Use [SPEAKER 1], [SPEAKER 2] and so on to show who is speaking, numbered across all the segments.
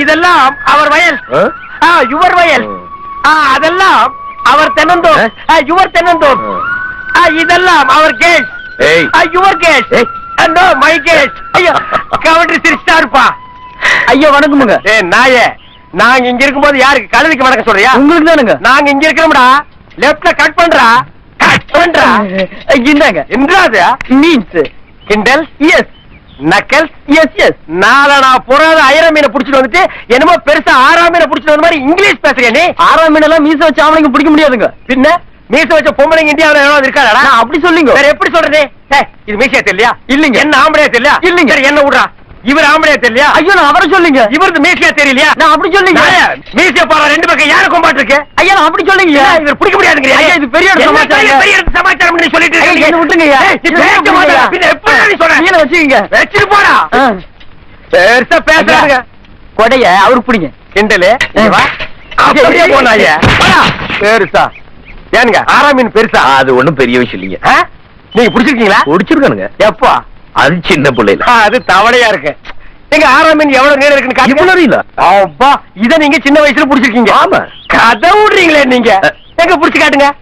[SPEAKER 1] இதெல்லாம் அவர் வயல். யுவர் வயல். அதெல்லாம் அவர் தென்னந்தோம்
[SPEAKER 2] ஆ?
[SPEAKER 1] யுவர் தென்னந்தோம் இதெல்லாம் அவர் case. Your case. No my case. ஐயோ கவுண்டர் சிரிச்சா இருப்பா.
[SPEAKER 3] ஐயா வணக்கமுங்க.
[SPEAKER 1] ஏ நாயே. நாங்க இங்க இருக்கும்போது யாருக்கு கழுதைக்கு வணக்கம் சொல்றியா?
[SPEAKER 3] உங்களுக்கு தானுங்க.
[SPEAKER 1] நாங்க இங்க இருக்கிறோம்டா. லெப்ட்ல கட் பண்றா. கட் பண்றா.
[SPEAKER 3] இந்தாங்க.
[SPEAKER 1] என்றாது
[SPEAKER 3] மீன்ஸ்
[SPEAKER 1] கிண்டல்
[SPEAKER 3] எஸ்
[SPEAKER 1] நக்கல்
[SPEAKER 3] எஸ் எஸ்
[SPEAKER 1] நாலனா புறாத ஐர மீனை புடிச்சிட்டு வந்துட்டு என்னமோ பெருசா ஆறாம் மீனை புடிச்சிட்டு வந்த மாதிரி இங்கிலீஷ் பேசுறியா நீ?
[SPEAKER 3] ஆறாம் மீனெல்லாம் மீச வச்சு ஆம்பளைங்க பிடிக்க முடியாதுங்க.
[SPEAKER 1] பின்ன? மீச வச்ச பொம்பளைங்க இந்தியாவுல எவ்வளவு இருக்காடா
[SPEAKER 3] அப்படி சொல்லிங்க.
[SPEAKER 1] வேற எப்படி சொல்றது? இது மீசையா தெரியலையா?
[SPEAKER 3] இல்லைங்க.
[SPEAKER 1] என்ன ஆம்பளையா தெரியலையா?
[SPEAKER 3] இல்லைங்க.
[SPEAKER 1] சரி, என்ன விடுறா இவர் ஆம்பளையா தெரியலையா?
[SPEAKER 3] ஐயோ நான் அவரை சொல்லிங்க.
[SPEAKER 1] இவரது மீசையா தெரியலையா?
[SPEAKER 3] நான் அப்படி சொல்லிங்க.
[SPEAKER 1] மீசைய பாரு ரெண்டு பக்கம் யாரு கொம்பாட்டு இருக்கு
[SPEAKER 3] ஐயா நான் அப்படி சொல்லிங்க.
[SPEAKER 1] இவர் பிடிக்க முடியாதுங்கிறியா?
[SPEAKER 3] ஐயா, இது பெரிய சமாச்சாரம்.
[SPEAKER 1] பெரிய- சமாச்சாரம் நீ சொல்லிட்டு
[SPEAKER 3] ஐயா,
[SPEAKER 1] இருக்க?
[SPEAKER 3] என்ன விட்டுருங்க ஐயா. ஐயா.
[SPEAKER 1] பின்ன எப்படி நீ சொல்ற?
[SPEAKER 3] மீனை வச்சுக்கங்க.
[SPEAKER 1] வச்சுட்டு போடா. பெருசா பேசுறாங்க
[SPEAKER 3] ஐயா, கொடைய அவருக்கு பிடிங்க.
[SPEAKER 1] கிண்டலு. அப்படியே போனாயே வாடா. பெருசா. ஏனுங்க ஆறாம் மீன் பெருசா?
[SPEAKER 2] அது ஒண்ணும் பெரிய விஷயம் இல்லைங்க?
[SPEAKER 1] நீங்க புடிச்சிருக்கீங்களா?
[SPEAKER 2] பிடிச்சிருக்கானுங்க
[SPEAKER 1] எப்போ?
[SPEAKER 2] அது சின்ன பிள்ளைல
[SPEAKER 1] அது தவளையா இருக்கு. எங்க ஆறாம் மீன் எவ்வளவு நேரம் இருக்குன்னு.
[SPEAKER 2] இவ்வளவு இல்ல
[SPEAKER 1] அப்பா இத நீங்க சின்ன வயசுல புடிச்சிருக்கீங்க.
[SPEAKER 2] ஆமா.
[SPEAKER 1] கதை விடுறீங்களே நீங்க. எங்க புடிச்சு காட்டுங்க.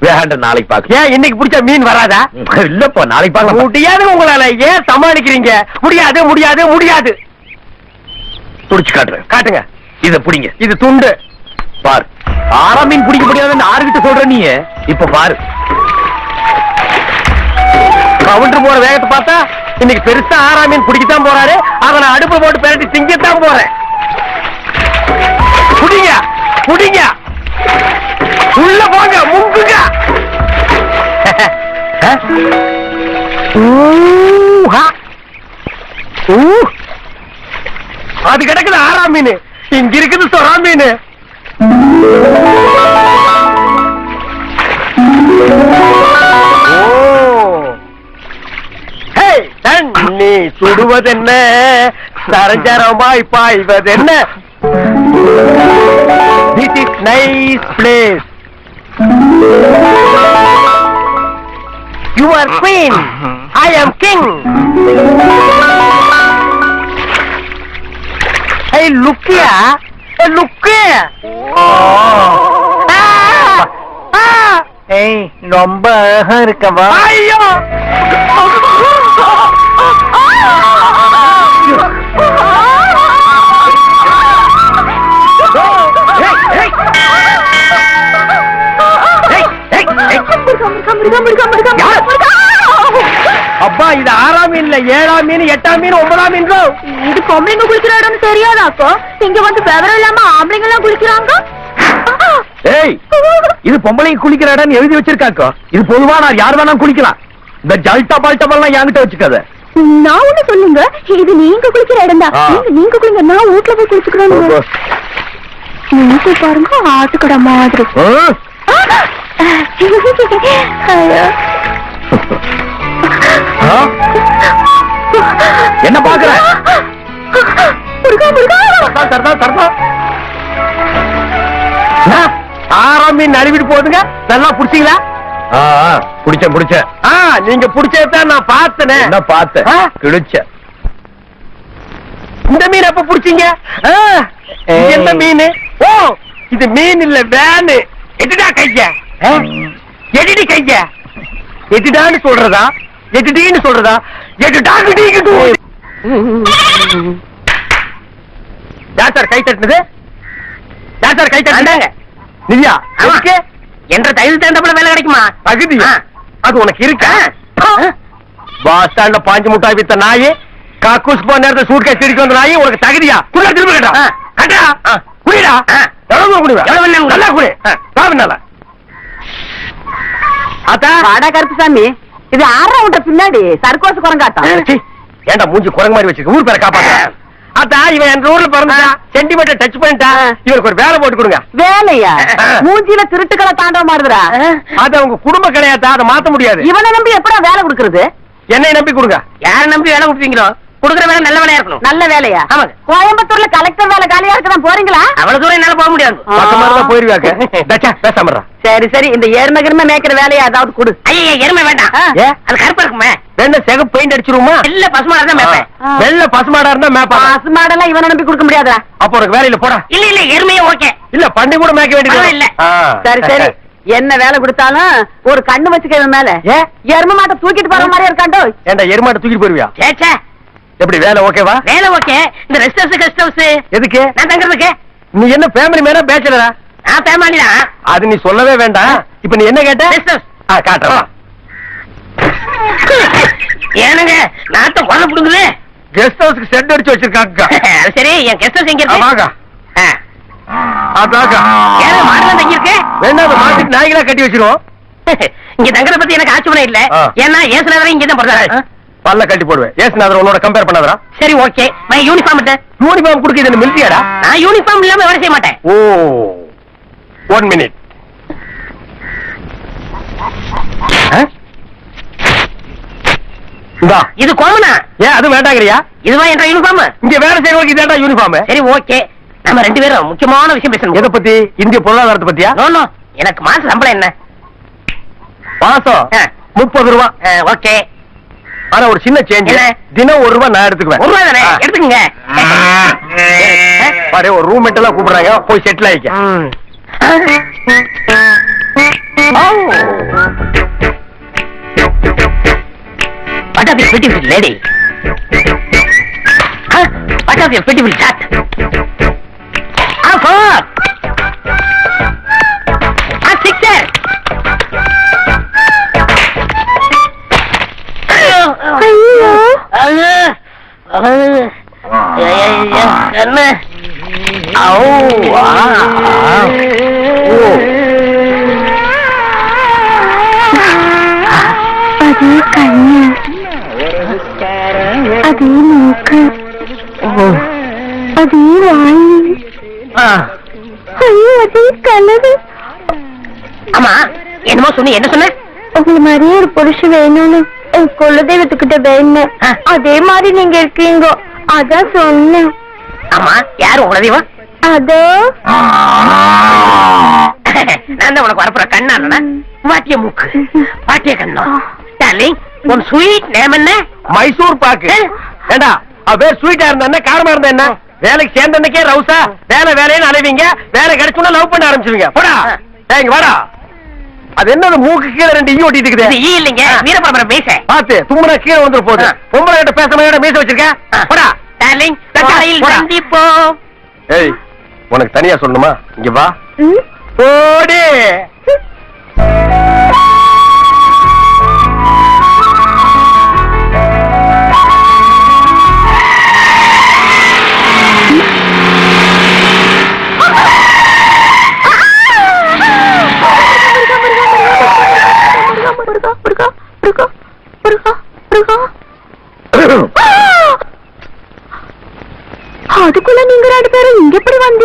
[SPEAKER 2] வேண்டாம் நாளைக்கு பாக்க.
[SPEAKER 1] ஏன் இன்னைக்கு புடிச்ச மீன் வராதா?
[SPEAKER 2] இல்லப்பா நாளைக்கு பாக்கலாம்
[SPEAKER 1] முடியாது உங்களால. ஏன் சமாளிக்கிறீங்க? முடியாது முடியாது முடியாது.
[SPEAKER 2] புடிச்சு காட்டுறேன்.
[SPEAKER 1] காட்டுங்க.
[SPEAKER 2] இத புடிங்க.
[SPEAKER 1] இது துண்டு.
[SPEAKER 2] பாரு. ஆறாம் மீன் பிடிக்க முடியாதுன்னு ஆறுகிட்ட சொல்ற நீ இப்ப பாரு.
[SPEAKER 1] கவுண்டர் போற வேகத்தை பார்த்தா இன்னைக்கு பெருசா ஆறாம் மீன் பிடிக்கத்தான் போறாரு. அதை நான் அடுப்பு போட்டு பெரட்டி திங்கத்தான் போறேன். புடிங்க புடிங்க உள்ள போங்க முங்குங்க. அது கிடக்குது ஆறாம் மீன். இங்க இருக்குது சொரா மீன். சுடுவதென்ன? சரஞ்சரமாய் பாய்வதென்ன? This is nice place you are queen I am king I லுக்கியா லுக்கு
[SPEAKER 3] ஏய் ரொம்ப அழகா இருக்கவா
[SPEAKER 1] ஐயோ அப்பா இது ஆறாம் மீன் இல்ல ஏழாம் மீன் எட்டாம் மீன் ஒன்பதாம் மீன்
[SPEAKER 4] இது பொம்பளைங்க குளிக்கிற இடம்னு தெரியாதாக்கோ? இங்க வந்து விவரம் இல்லாம ஆம்பளைங்க எல்லாம் குளிக்கிறாங்க?
[SPEAKER 2] ஏய் இது பொம்பளைங்க குளிக்கிற இடம் எழுதி வச்சிருக்காக்கோ? இது பொதுவா நான் யார் வேணா குளிக்கலாம். இந்த ஜல்டா பால்டா என்கிட்ட வச்சுக்காத.
[SPEAKER 4] நான் ஒண்ணு சொல்லுங்க. இது நீங்க குளிக்கிற இடம் தான். நீங்க நீங்க குளிங்க. நான் வீட்ல போய் குளிச்சுக்கிறேன். நீங்க பாருங்க ஆட்டுக்கடை மாதிரி?
[SPEAKER 2] என்ன பாக்குற
[SPEAKER 1] ஆறாம் மீன் நழுவிட்டு போகுதுங்க. நல்லா புடிச்சீங்களா?
[SPEAKER 2] புடிச்ச புடிச்ச
[SPEAKER 1] நீங்க புடிச்சதான் நான் பார்த்தனே.
[SPEAKER 2] என்ன பார்த்த?
[SPEAKER 1] ஆ?
[SPEAKER 2] கிழிச்ச.
[SPEAKER 1] இந்த மீன் எப்ப புடிச்சீங்க? எந்த மீன்? ஓ இது மீன் இல்ல வேனு. எட்டுடா கைய? எடிடி கைய? எட்டுடான்னு சொல்றதா? எட்டுடின்னு சொல்றதா? எட்டுடாக்கு யார் சார் கை தட்டுனது? யார் சார் கை நிதியா எதுக்கு
[SPEAKER 4] என்ற தகுந்தப்பல வேலை கிடைக்குமா?
[SPEAKER 1] தகுதி அது உனக்கு இருக்கா? பஸ் ஸ்டாண்ட்ல பாஞ்சு முட்டாய் வித்த நாய் காக்கூஸ் போன நேரத்துல சூட்கேஸ் திருப்பி வந்த நாய் உனக்கு தகுதியா? குடியா திரும்ப கேட்டா? கட்டா? குடிடா? எவ்வளவு குடிவா? நல்லா குடி. சாப்பிடல அத்தா
[SPEAKER 4] வாடா கருப்புசாமி இது ஆறா விட்ட பின்னாடி சர்க்கோசு குரங்காட்டம்.
[SPEAKER 1] சீ, ஏன்டா மூஞ்சி குரங்கு மாதிரி வச்சிருக்க? ஊர் பேரை காப்பாத்த அத்தா இவன் என் ஊர்ல பிறந்தா சென்டிமீட்டர் டச் பண்ணிட்டா? இவருக்கு ஒரு வேலை போட்டு கொடுங்க.
[SPEAKER 4] வேலையா. மூஞ்சில திருட்டுக்களை தாண்ட மாறுதுடா.
[SPEAKER 1] அது அவங்க குடும்ப கிடையாதா அதை மாத்த முடியாது.
[SPEAKER 4] இவனை நம்பி எப்படா வேலை கொடுக்கறது?
[SPEAKER 1] என்னை நம்பி கொடுங்க.
[SPEAKER 4] யார நம்பி வேலை கொடுப்பீங்களோ?
[SPEAKER 5] குடுக்குற வேலை நல்ல வேலையா இருக்கணும்.
[SPEAKER 4] நல்ல வேலையா?
[SPEAKER 5] ஆமாங்க.
[SPEAKER 4] கோயம்புத்தூர்ல கலெக்டர் வேலை காலியா இருக்குதான் போறீங்களா?
[SPEAKER 5] அவ்வளவு தூரம் என்னால போக முடியாது.
[SPEAKER 1] இருந்தா தச்சா பேசாம.
[SPEAKER 4] சரி சரி. இந்த எருமை கிருமை மேய்க்கிற வேலையை அதாவது கொடு.
[SPEAKER 5] ஐயா எருமை வேண்டாம். அது கருப்பா இருக்குமே.
[SPEAKER 1] வேணா செக பெயிண்ட் அடிச்சிருவோமா?
[SPEAKER 5] இல்ல பசுமாடா தான் மேப்பேன்.
[SPEAKER 1] வெள்ள பசுமாடா இருந்தா மேப்பா
[SPEAKER 4] பசு மாடெல்லாம் இவனை நம்பி கொடுக்க முடியாதா
[SPEAKER 1] அப்ப உனக்கு வேலையில போடா.
[SPEAKER 5] இல்ல இல்ல எருமையே ஓகே.
[SPEAKER 1] இல்ல பண்ணி கூட மேய்க்க வேண்டியது. ஆ.
[SPEAKER 4] சரி சரி. என்ன வேலை கொடுத்தாலும் ஒரு கண்ணு வச்சுக்க இவன் மேல.
[SPEAKER 1] ஏ?
[SPEAKER 4] எருமை மாட்டை தூக்கிட்டு போற மாதிரியா இருக்காண்டோ
[SPEAKER 1] ஏண்டா எருமாட்டை தூக்கிட்டு போயிருவியா? எப்படி வேலை ஓகேவா
[SPEAKER 5] வேலை ஓகே இந்த ரெஸ்ட் ஹவுஸ் கெஸ்ட் ஹவுஸ்
[SPEAKER 1] எதுக்கு?
[SPEAKER 5] நான் தங்குறதுக்கு.
[SPEAKER 1] நீ என்ன ஃபேமிலி மேனா பேச்சலரா
[SPEAKER 5] நான் தான்.
[SPEAKER 1] அது நீ சொல்லவே வேண்டாம். இப்ப நீ என்ன கேட்ட?
[SPEAKER 5] ரெஸ்ட் ஹவுஸ்
[SPEAKER 1] ஆ காட்டுறேன்
[SPEAKER 5] ஏனுங்க நாத்த கொலை புடுங்குது.
[SPEAKER 1] கெஸ்ட் ஹவுஸ்க்கு செட் அடிச்சு வச்சிருக்காங்க
[SPEAKER 5] சரி என் கெஸ்ட் ஹவுஸ் எங்க இருக்கு?
[SPEAKER 1] வாங்க.
[SPEAKER 5] ஆ.
[SPEAKER 1] அதாக்கா
[SPEAKER 5] ஏன் மாடலாம் தங்கி இருக்கு
[SPEAKER 1] வேணா அந்த மாட்டுக்கு நாய்களா கட்டி வச்சிருவோம்.
[SPEAKER 5] இங்க தங்குறத பத்தி எனக்கு ஆட்சேபணம் இல்ல. ஏன்னா ஏசுனவரை இங்க தான் பிறந்தாரு
[SPEAKER 1] பல்ல கட்டி போடுவேன். ஏசுநாதர் உன்னோட கம்பேர் பண்ணாதரா
[SPEAKER 5] சரி ஓகே நான் யூனிஃபார்ம்
[SPEAKER 1] யூனிஃபார்ம் கொடுக்க இது மிலிட்டியாடா
[SPEAKER 5] நான் யூனிஃபார்ம் இல்லாம வேலை செய்ய மாட்டேன்.
[SPEAKER 1] ஓ ஒன் மினிட்
[SPEAKER 5] இது கோமனா
[SPEAKER 1] ஏன் அது வேண்டாங்கறியா?
[SPEAKER 5] இதுவா என்ற யூனிஃபார்ம்
[SPEAKER 1] இங்க வேலை செய்யறவங்களுக்கு இதாண்டா யூனிஃபார்ம்
[SPEAKER 5] சரி ஓகே நம்ம ரெண்டு பேரும் முக்கியமான விஷயம்
[SPEAKER 1] எதை
[SPEAKER 5] பேசணும்
[SPEAKER 1] பத்தி? இந்திய பொருளாதாரத்தை பத்தியா?
[SPEAKER 5] நோ நோ எனக்கு மாச சம்பளம் என்ன?
[SPEAKER 1] மாசம். முப்பது ரூபா.
[SPEAKER 5] ஓகே
[SPEAKER 1] ஆனா ஒரு சின்ன சேஞ்ச்? தினம் ஒரு ரூபா நான் எடுத்துக்குவேன்
[SPEAKER 5] ஒரு ரூபா தானே. எடுத்துக்கங்க
[SPEAKER 1] பாரு ஒரு ரூம் எல்லாம் கூப்பிடுறாங்க போய் செட்டில் ஆயிக்க
[SPEAKER 5] What of your beautiful lady? Huh? What of your beautiful shot? Ah, four! அது கண்ணு ஔ ஆ ஆ. ஓ
[SPEAKER 4] அது கண்ணு அது மூக்கு அது வாய்
[SPEAKER 5] ஆ.
[SPEAKER 4] ஐயோ அது கலவு
[SPEAKER 5] ஆமா என்னமோ சொன்ன என்ன சொன்ன
[SPEAKER 4] உங்களை மாதிரியே ஒரு புருஷன் வேணும்னு என் குலதெய்வத்துக்கிட்ட வேணும். அதே மாதிரி நீங்க இருக்கீங்க. அதான் சொன்னேன்.
[SPEAKER 5] ஆமா யாரு உங்கள தெய்வம்
[SPEAKER 4] அதோ.
[SPEAKER 5] நான் தான் உனக்கு வரப்புற கண்ணா வாட்டிய மூக்கு. வாட்டிய கண்ணம் டார்லிங் உன் ஸ்வீட் நேம் என்ன?
[SPEAKER 1] மைசூர் பாக்கு. ஏண்டா அவ பேர் ஸ்வீட்டா இருந்தா என்ன? காரமா இருந்தா என்ன? வேலைக்கு சேர்ந்தன்னைக்கே ரவுசா வேலை வேலைன்னு அலைவீங்க. வேலை கிடைச்சுன்னா லவ் பண்ண ஆரம்பிச்சிருவீங்க. போடா. இங்க வாடா. அது என்னது மூக்கு கீழே ரெண்டு ஈ ஒட்டிட்டு
[SPEAKER 5] இது
[SPEAKER 1] இருக்குது
[SPEAKER 5] ஈ இல்லைங்க வீரபாபுரம் பேச
[SPEAKER 1] பாத்து தும்முனா கீழே வந்துரு போகுது. பொம்பளை கிட்ட பேச மாதிரி மீச வச்சிருக்க? போடா.
[SPEAKER 5] டார்லிங்
[SPEAKER 1] போடா.
[SPEAKER 5] சந்திப்போம்.
[SPEAKER 1] ஏய் உனக்கு தனியா சொல்லணுமா? இங்க வா? போடி.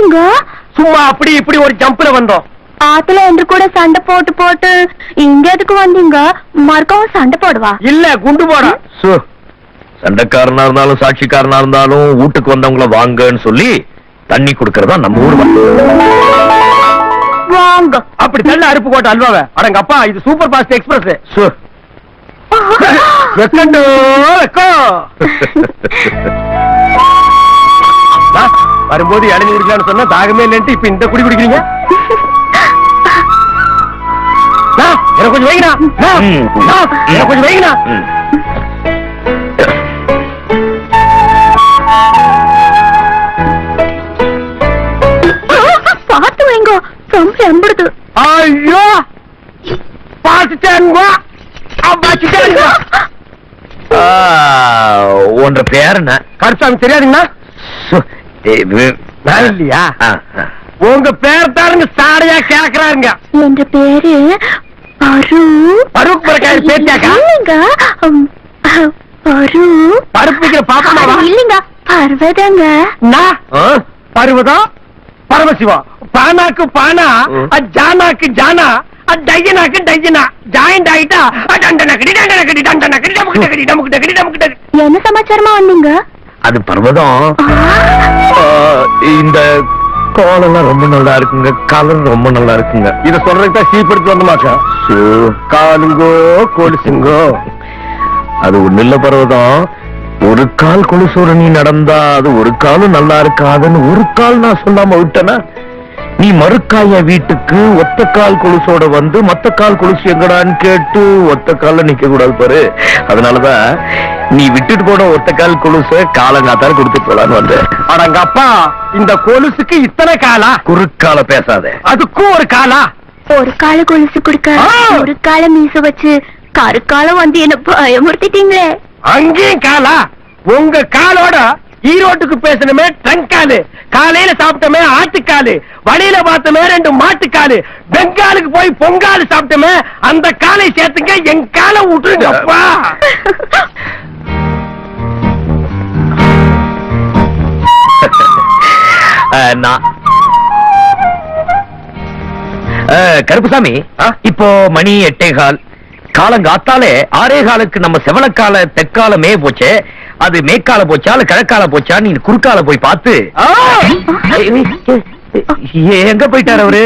[SPEAKER 4] இங்க எப்படி வந்தீங்க
[SPEAKER 1] சும்மா அப்படி இப்படி ஒரு ஜம்ப்ல வந்தோம்.
[SPEAKER 4] ஆத்துல என்று கூட சண்டை போட்டு போட்டு இங்க எதுக்கு வந்தீங்க? மறுக்கவும் சண்டை போடுவா?
[SPEAKER 1] இல்ல குண்டு போட.
[SPEAKER 2] சண்டைக்காரனா இருந்தாலும் சாட்சிக்காரனா இருந்தாலும் வீட்டுக்கு வந்தவங்கள வாங்கன்னு சொல்லி தண்ணி கொடுக்கறதா நம்ம ஊர்.
[SPEAKER 4] வாங்க.
[SPEAKER 1] அப்படி தள்ள அருப்பு கோட்டை அல்வாவை. அடங்க அப்பா இது சூப்பர் ஃபாஸ்ட் எக்ஸ்பிரஸ். வெக்கண்டோ வெக்கோ. வரும்போது இளநீ குடிக்கலாம்னு சொன்னா தாகமே இல்லைன்ட்டு இப்ப இந்த குடி குடிக்கிறீங்க? எனக்கு கொஞ்சம் வைங்கண்ணா. எனக்கு கொஞ்சம் வைங்கண்ணா.
[SPEAKER 4] பார்த்து வைங்க. ரொம்ப எம்படுது
[SPEAKER 1] ஐயோ! பாத்துட்டேன்
[SPEAKER 2] ஆ, உன்ற பேர் என்ன?
[SPEAKER 1] கருசாமி தெரியாதுங்கண்ணா. நான் இல்லையா. உங்க பேர் தாருங்க சாடையா கேக்குறாருங்க.
[SPEAKER 4] என்ற பேரு பரு
[SPEAKER 1] பருப்பு பறக்காது பேச்சாக்கா
[SPEAKER 4] இல்லைங்க. பரு
[SPEAKER 1] பாப்பமாவா
[SPEAKER 4] இல்லைங்க. பர்வதங்க?
[SPEAKER 1] பருவதம் பரமசிவம் பானாக்கு பானா ஜானாக்கு ஜானா டைஜனாக்கு டைஜனா ஜாயிண்ட் ஆயிட்டா
[SPEAKER 4] என்ன சமாச்சாரமா வந்தீங்க?
[SPEAKER 2] அது பர்வதம். இந்த கோலெல்லாம் ரொம்ப நல்லா இருக்குங்க. கலர் ரொம்ப நல்லா இருக்குங்க.
[SPEAKER 1] இத சொல்றதுக்கு சீப்படுத்து வந்தமாக்கா காலுங்கோ கொலுசுங்கோ.
[SPEAKER 2] அது ஒண்ணு இல்ல பர்வதம். ஒரு கால் கொலுசோட நீ நடந்தா அது ஒரு காலும் நல்லா இருக்காதுன்னு ஒரு கால் நான் சொல்லாம விட்டனா? நீ மறுக்காய வீட்டுக்கு ஒத்த கால் கொலுசோட வந்து மத்த கால் கொலுசு எங்கடான்னு கேட்டு ஒத்த கால்ல நிக்க கூடாது பாரு. அதனாலதான் நீ விட்டுட்டு போன ஒத்த கால் கொலுச காலங்காத்தால கொடுத்து போலான்னு வந்த
[SPEAKER 1] அடங்க அப்பா இந்த கொலுசுக்கு இத்தனை காலா?
[SPEAKER 2] குறுக்கால பேசாத.
[SPEAKER 1] அதுக்கும் ஒரு காலா?
[SPEAKER 4] ஒரு கால கொலுசு கொடுக்க! ஒரு கால மீச வச்சு கருக்காலம் வந்து என்ன பயமுறுத்திட்டீங்களே.
[SPEAKER 1] அங்கேயும் காலா? உங்க காலோட ஈரோட்டுக்கு பேசணுமே ட்ரங்காலு காலையில சாப்பிட்டோமே ஆட்டுக்காலு. வழியில பார்த்தோமே ரெண்டு மாட்டுக்காலு. பெங்காலுக்கு போய் பொங்காலு சாப்பிட்டோமே அந்த காலை சேர்த்துங்க என் காலை விட்டுருங்க அப்பா.
[SPEAKER 2] கருப்புசாமி இப்போ மணி எட்டே கால் காலங்காத்தாலே ஆறே காலுக்கு நம்ம செவலக்கால தெற்கால மே போச்சே. அது மேற்கால போச்சா இல்ல கிழக்கால போச்சா நீ குறுக்கால போய் பார்த்து! எங்க போயிட்டாரு அவரு?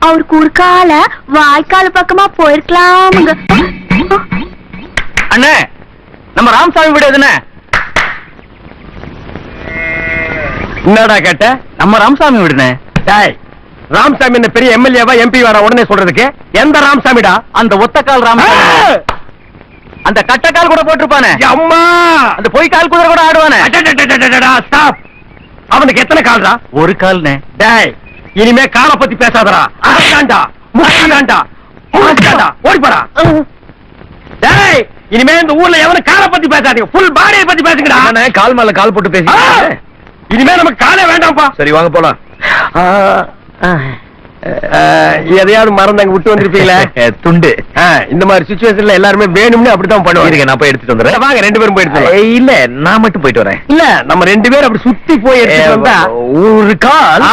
[SPEAKER 4] அவர் குறுக்கால வாய்க்கால பக்கமா போயிருக்கலாமுங்க.
[SPEAKER 3] அண்ணே நம்ம ராமசாமி வீடு எதுனே
[SPEAKER 1] என்னடா கேட்ட?
[SPEAKER 3] நம்ம ராமசாமி வீடுனே
[SPEAKER 1] டேய் ராமசாமி என்ன பெரிய எம்எல்ஏவா எம்பி வர உடனே சொல்றதுக்கு? எந்த ராமசாமிடா?
[SPEAKER 3] அந்த ஒத்தக்கால் ராமசாமி. அந்த கட்டக்கால் கூட போட்டிருப்பானே
[SPEAKER 1] அம்மா
[SPEAKER 3] அந்த பொய் கால் குதிரை கூட ஆடுவானே
[SPEAKER 1] ஸ்டாப் அவனுக்கு எத்தனை கால்டா
[SPEAKER 3] ஒரு கால்னே
[SPEAKER 1] டேய் இனிமே காலை பத்தி பேசாதடா அதான்டா முக்கியம்டா முக்கியம்டா ஓடி போடா டேய் இனிமே இந்த ஊர்ல எவனும் காலை பத்தி பேசாதீங்க ஃபுல் பாடியை பத்தி பேசுங்கடா
[SPEAKER 2] அண்ணே, கால் மேல கால் போட்டு பேசி!
[SPEAKER 1] இனிமே நமக்கு காலே வேண்டாம்ப்பா
[SPEAKER 2] சரி வாங்க போலாம்
[SPEAKER 1] எதையாவது மறந்தாங்க விட்டு வந்திருப்பீங்களே?
[SPEAKER 2] துண்டு.
[SPEAKER 1] இந்த மாதிரி சுச்சுவேஷன்ல எல்லாருமே வேணும்னு அப்படித்தான் பண்ணுவாங்க.
[SPEAKER 2] நான் போய் எடுத்துட்டு வந்துடுறேன்.
[SPEAKER 1] வாங்க ரெண்டு பேரும் போய் எடுத்துட்டு வாங்க.
[SPEAKER 2] ஏய், இல்ல நான் மட்டும் போயிட்டு வரேன்.
[SPEAKER 1] இல்ல நம்ம ரெண்டு பேரும் அப்படி சுத்தி போய் எடுத்துட்டு வந்தா
[SPEAKER 2] ஒரு கால்.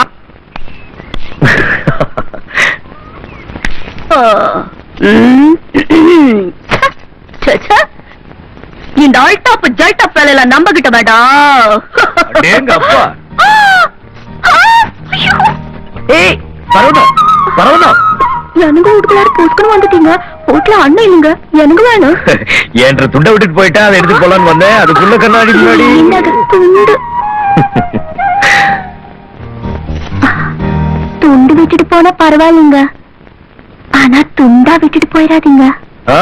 [SPEAKER 4] இந்த அல்டாப் ஜல்டாப் வேலையில நம்ப கிட்ட வேண்டாம்.
[SPEAKER 2] ஏய் பரவணும் பரவணும்
[SPEAKER 4] எனக்கு வீட்டுக்குள்ளார பூசுக்கணும் வந்துட்டீங்க. வீட்டுல அண்ணன் இல்லைங்க. எனக்கு வேணும்
[SPEAKER 2] என்ற துண்டை விட்டுட்டு போயிட்டா அதை எடுத்து போலான்னு வந்தேன். அதுக்குள்ள கண்ணாடி முன்னாடி.
[SPEAKER 4] துண்டு? துண்டு விட்டுட்டு போனா பரவாயில்லைங்க. ஆனா துண்டா விட்டுட்டு போயிடாதீங்க.
[SPEAKER 2] ஆ?